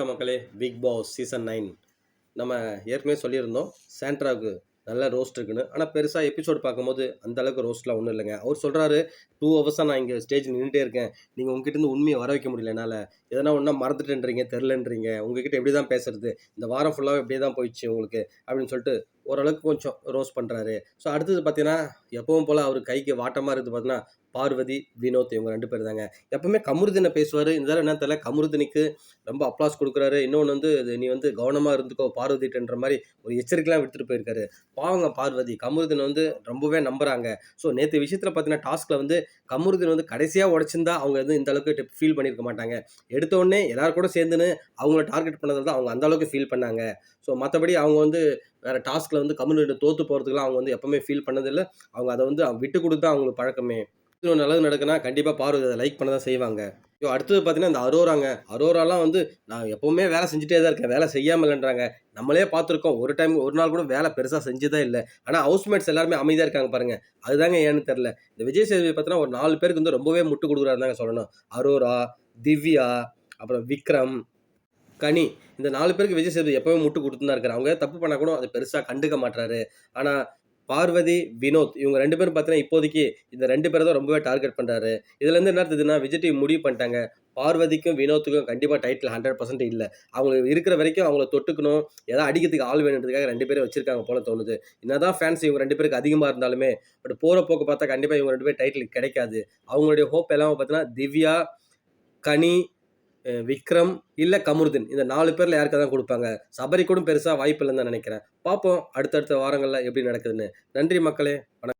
வணக்கம் மக்களே. Big Boss season nine நம்ம ஏற்கனவே சொல்லியிருந்தோம் சாண்ட்ராவுக்கு நல்ல ரோஸ்ட் இருக்குன்னு. ஆனால் பெருசாக எபிசோடு பார்க்கும்போது அந்த அளவுக்கு ரோஸ்ட்லாம் ஒன்றும் இல்லைங்க. அவர் சொல்கிறாரு டூ ஹவர்ஸாக நான் இங்கே ஸ்டேஜ் நின்றுட்டே இருக்கேன். நீங்கள் உங்ககிட்டருந்து உண்மையை வர வைக்க முடியல என்னால். எதனா ஒன்றா மறந்துட்டுன்றீங்க தெரிலன்றீங்க உங்ககிட்ட எப்படி தான் பேசுறது? இந்த வாரம் ஃபுல்லாகவே இப்படியே தான் போயிடுச்சு உங்களுக்கு. அப்படின்னு சொல்லிட்டு ஓரளவுக்கு கொஞ்சம் ரோஸ் பண்ணுறாரு ஸோ அடுத்தது பார்த்தீங்கன்னா எப்பவும் போல் அவர் கைக்கு வாட்டமாக இருக்குது பார்த்தீங்கன்னா பார்வதி வினோத் இவங்க ரெண்டு பேர் தாங்க. எப்பவுமே கமருதினை பேசுவார். இந்த தடவை என்ன தெரியல கமருதினிக்கு ரொம்ப அப்ளாஸ் கொடுக்குறாரு. இன்னொன்று வந்து இது நீ வந்து கவனமாக இருந்துக்கோ பார்வதிட்டுன்ற மாதிரி ஒரு எச்சரிக்கைலாம் விடுத்துட்டு போயிருக்காரு. பாவங்க பார்வதி கமருதினை வந்து ரொம்பவே நம்புகிறாங்க ஸோ நேற்று விஷயத்தில் பார்த்தீங்கன்னா டாஸ்கில் வந்து கமருதின் வந்து கடைசியாக உடச்சிருந்தா அவங்க வந்து இந்த அளவுக்கு ஃபீல் பண்ணியிருக்க மாட்டாங்க. எடுத்தோடனே எல்லாரும் கூட சேர்ந்துன்னு அவங்கள டார்கெட் பண்ணதில் தான் அவங்க அந்த அளவுக்கு ஃபீல் பண்ணாங்க. ஸோ மற்றபடி அவங்க வந்து வேறு டாஸ்கில் வந்து கம்யூனிட்ட தோற்று போகிறதுக்குலாம் அவங்க வந்து எப்பவுமே ஃபீல் பண்ணதில்லை. அவங்க அதை வந்து விட்டு கொடுத்து அவங்களுக்கு பழக்கமே. இது நல்லது நடக்குன்னா கண்டிப்பாக பார்வை அதை லைக் பண்ண தான் செய்வாங்க. ஸோ அடுத்தது பார்த்தீங்கன்னா இந்த அரோராங்க. அரோராலாம் வந்து நான் எப்போவுமே வேலை செஞ்சுட்டே தான் இருக்கேன். வேலை செய்யாமல்ன்றாங்க. நம்மளே பார்த்துருக்கோம். ஒரு டைம் ஒரு நாள் கூட வேலை பெருசாக செஞ்சதே இல்லை. ஆனால் ஹவுஸ்மேட்ஸ் எல்லாருமே அமைதியாக இருக்காங்க பாருங்க. அதுதாங்க ஏன்னு தெரில இந்த விஜய் சேதுபதி பார்த்தீங்கன்னா ஒரு நாலு பேருக்கு வந்து ரொம்பவே முட்டு கொடுக்குறாருந்தாங்க சொல்லணும். அரோரா திவ்யா அப்புறம் விக்ரம் கனி. இந்த நாலு பேருக்கு விஜய் சேது எப்பவுமே முட்டு கொடுத்து தான் இருக்காரு. அவங்க தப்பு பண்ணா கூட அதை பெருசாக கண்டுக்க மாட்டாரு ஆனால் பார்வதி வினோத் இவங்க ரெண்டு பேரும் பார்த்தீங்கன்னா இப்போதைக்கு இந்த ரெண்டு பேரை தான் ரொம்பவே டார்கெட் பண்ணுறாரு இதுலேருந்து என்ன இருந்ததுன்னா விஜய் டிவி முடிவு பண்ணிட்டாங்க. பார்வதிக்கும் வினோத்துக்கும் கண்டிப்பாக டைட்டில் ஹண்ட்ரட் பர்சன்ட் இல்லை. அவங்க இருக்கிற வரைக்கும் அவங்கள தொட்டுக்கணும். ஏதாவது அடிக்கிறதுக்கு ஆள் வேணுன்றதுக்காக ரெண்டு பேரும் வச்சிருக்காங்க போல தோணுது. என்னதான் ஃபேன்ஸ் இவங்க ரெண்டு பேருக்கு அதிகமாக இருந்தாலுமே பட் போகிற போக்கு பார்த்தா கண்டிப்பாக இவங்க ரெண்டு பேர் டைட்டில் கிடைக்காது. அவங்களுடைய ஹோப் எல்லாம் பார்த்தீங்கன்னா திவ்யா கனி விக்ரம் இல்லை கமருதீன். இந்த நாலு பேரில் யாருக்கு தான் கொடுப்பாங்க? சபரி கூட பெருசாக வாய்ப்பு இல்லைன்னு தான் நினைக்கிறேன். பார்ப்போம் அடுத்தடுத்த வாரங்களில் எப்படி நடக்குதுன்னு. நன்றி மக்களே. வணக்கம்.